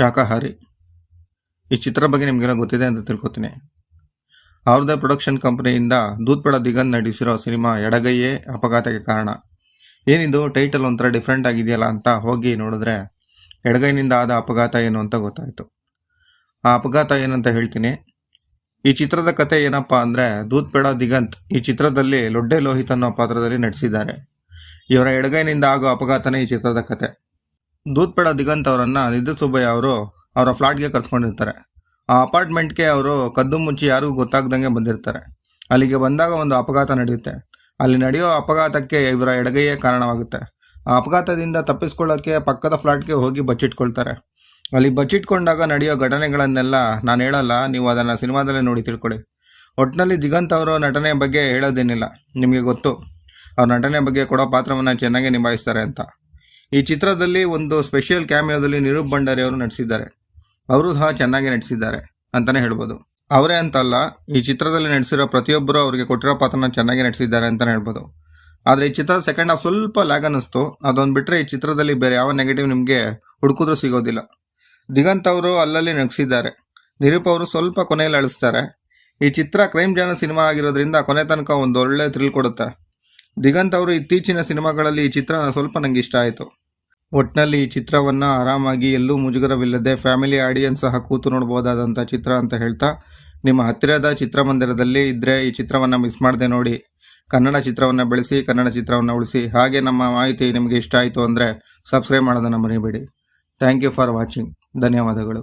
ಶಾಕಾಹಾರಿ ಈ ಚಿತ್ರ ಬಗ್ಗೆ ನಿಮಗೆಲ್ಲ ಗೊತ್ತಿದೆ ಅಂತ ತಿಳ್ಕೊತೀನಿ. ಅವ್ರದ್ದೇ ಪ್ರೊಡಕ್ಷನ್ ಕಂಪ್ನಿಯಿಂದ ದೂತ್ಪಡ ದಿಗನ್ ನಡೆಸಿರೋ ಸಿನಿಮಾ ಎಡಗೈಯೇ ಅಪಘಾತಕ್ಕೆ ಕಾರಣ. ಏನಿದು ಟೈಟಲ್ ಒಂಥರ ಡಿಫ್ರೆಂಟ್ ಆಗಿದೆಯಲ್ಲ ಅಂತ ಹೋಗಿ ನೋಡಿದ್ರೆ ಎಡಗೈನಿಂದ ಆದ ಅಪಘಾತ ಏನು ಅಂತ ಗೊತ್ತಾಯಿತು. ಆ ಅಪಘಾತ ಏನಂತ ಹೇಳ್ತೀನಿ. ಈ ಚಿತ್ರದ ಕತೆ ಏನಪ್ಪ ಅಂದರೆ ದೂತ್ಪೇಡ ದಿಗಂತ್ ಈ ಚಿತ್ರದಲ್ಲಿ ಲೊಡ್ಡೆ ಲೋಹಿತ್ ಅನ್ನೋ ಪಾತ್ರದಲ್ಲಿ ನಟಿಸಿದ್ದಾರೆ. ಇವರ ಎಡಗೈನಿಂದ ಆಗೋ ಅಪಘಾತನೇ ಈ ಚಿತ್ರದ ಕತೆ. ದೂತ್ಪೇಡ ದಿಗಂತ್ ಅವರನ್ನ ನಿಧು ಸುಬ್ಬಯ್ಯ ಅವರು ಅವರ ಫ್ಲಾಟ್ಗೆ ಕರ್ಸ್ಕೊಂಡಿರ್ತಾರೆ. ಆ ಅಪಾರ್ಟ್ಮೆಂಟ್ಗೆ ಅವರು ಕದ್ದು ಮುಚ್ಚಿ ಯಾರಿಗೂ ಗೊತ್ತಾಗ್ದಂಗೆ ಬಂದಿರ್ತಾರೆ. ಅಲ್ಲಿಗೆ ಬಂದಾಗ ಒಂದು ಅಪಘಾತ ನಡೆಯುತ್ತೆ. ಅಲ್ಲಿ ನಡೆಯೋ ಅಪಘಾತಕ್ಕೆ ಇವರ ಎಡಗೈಯೇ ಕಾರಣವಾಗುತ್ತೆ. ಆ ಅಪಘಾತದಿಂದ ತಪ್ಪಿಸ್ಕೊಳ್ಳೋಕ್ಕೆ ಪಕ್ಕದ ಫ್ಲಾಟ್ಗೆ ಹೋಗಿ ಬಚ್ಚಿಟ್ಕೊಳ್ತಾರೆ. ಅಲ್ಲಿ ಬಚ್ಚಿಟ್ಕೊಂಡಾಗ ನಡೆಯೋ ಘಟನೆಗಳನ್ನೆಲ್ಲ ನಾನು ಹೇಳಲ್ಲ, ನೀವು ಅದನ್ನು ಸಿನಿಮಾದಲ್ಲೇ ನೋಡಿ ತಿಳ್ಕೊಳ್ಳಿ ಒಟ್ಟಿನಲ್ಲಿ ದಿಗಂತ್ ಅವರು ನಟನೆ ಬಗ್ಗೆ ಹೇಳೋದೇನಿಲ್ಲ, ನಿಮಗೆ ಗೊತ್ತು. ಅವ್ರ ನಟನೆ ಬಗ್ಗೆ ಕೊಡೋ ಪಾತ್ರವನ್ನು ಚೆನ್ನಾಗಿ ನಿಭಾಯಿಸ್ತಾರೆ ಅಂತ. ಈ ಚಿತ್ರದಲ್ಲಿ ಒಂದು ಸ್ಪೆಷಲ್ ಕ್ಯಾಮಿಯೋದಲ್ಲಿ ನಿರೂಪ್ ಭಂಡಾರಿ ಅವರು ನಟಿಸಿದ್ದಾರೆ. ಅವರು ಸಹ ಚೆನ್ನಾಗಿ ನಟಿಸಿದ್ದಾರೆ ಅಂತಲೇ ಹೇಳ್ಬೋದು. ಅವರೇ ಅಂತಲ್ಲ, ಈ ಚಿತ್ರದಲ್ಲಿ ನಟಿಸಿರೋ ಪ್ರತಿಯೊಬ್ಬರು ಅವರಿಗೆ ಕೊಟ್ಟಿರೋ ಪಾತ್ರನ ಚೆನ್ನಾಗಿ ನಟಿಸಿದ್ದಾರೆ ಅಂತಲೇ ಹೇಳ್ಬೋದು. ಆದರೆ ಈ ಚಿತ್ರದ ಸೆಕೆಂಡ್ ಹಾಫ್ ಸ್ವಲ್ಪ ಲ್ಯಾಗ್ ಅನ್ನಿಸ್ತು. ಅದೊಂದು ಬಿಟ್ಟರೆ ಈ ಚಿತ್ರದಲ್ಲಿ ಬೇರೆ ಯಾವ ನೆಗೆಟಿವ್ ನಿಮಗೆ ಹುಡುಕಿದ್ರೂ ಸಿಗೋದಿಲ್ಲ. ದಿಗಂತ್ ಅವರು ಅಲ್ಲಲ್ಲಿ ನಗಿಸಿದ್ದಾರೆ ನಿರೂಪ್ ಅವರು ಸ್ವಲ್ಪ ಕೊನೆಯಲ್ಲಿ ಅಳಿಸ್ತಾರೆ. ಈ ಚಿತ್ರ ಕ್ರೈಮ್ ಜಾನ ಸಿನಿಮಾ ಆಗಿರೋದ್ರಿಂದ ಕೊನೆ ತನಕ ಒಂದು ಒಳ್ಳೆ ಥ್ರಿಲ್ ಕೊಡುತ್ತೆ. ದಿಗಂತ್ ಅವರು ಇತ್ತೀಚಿನ ಸಿನಿಮಾಗಳಲ್ಲಿ ಈ ಚಿತ್ರ ಸ್ವಲ್ಪ ನನಗೆ ಇಷ್ಟ ಆಯಿತು. ಒಟ್ಟಿನಲ್ಲಿ ಈ ಚಿತ್ರವನ್ನು ಆರಾಮಾಗಿ ಎಲ್ಲೂ ಮುಜುಗರವಿಲ್ಲದೆ ಫ್ಯಾಮಿಲಿ ಆಡಿಯನ್ಸ್ ಸಹ ಕೂತು ನೋಡ್ಬೋದಾದಂಥ ಚಿತ್ರ ಅಂತ ಹೇಳ್ತಾ ನಿಮ್ಮ ಹತ್ತಿರದ ಚಿತ್ರಮಂದಿರದಲ್ಲಿ ಇದ್ದರೆ ಈ ಚಿತ್ರವನ್ನು ಮಿಸ್ ಮಾಡದೆ ನೋಡಿ. ಕನ್ನಡ ಚಿತ್ರವನ್ನು ಬೆಳೆಸಿ, ಕನ್ನಡ ಚಿತ್ರವನ್ನು ಉಳಿಸಿ. ಹಾಗೆ ನಮ್ಮ ಮಾಹಿತಿ ನಿಮಗೆ ಇಷ್ಟ ಆಯಿತು ಅಂದರೆ ಸಬ್ಸ್ಕ್ರೈಬ್ ಮಾಡೋದನ್ನು ಮರಿಬೇಡಿ. ಥ್ಯಾಂಕ್ ಯು ಫಾರ್ ವಾಚಿಂಗ್ ಧನ್ಯವಾದಗಳು.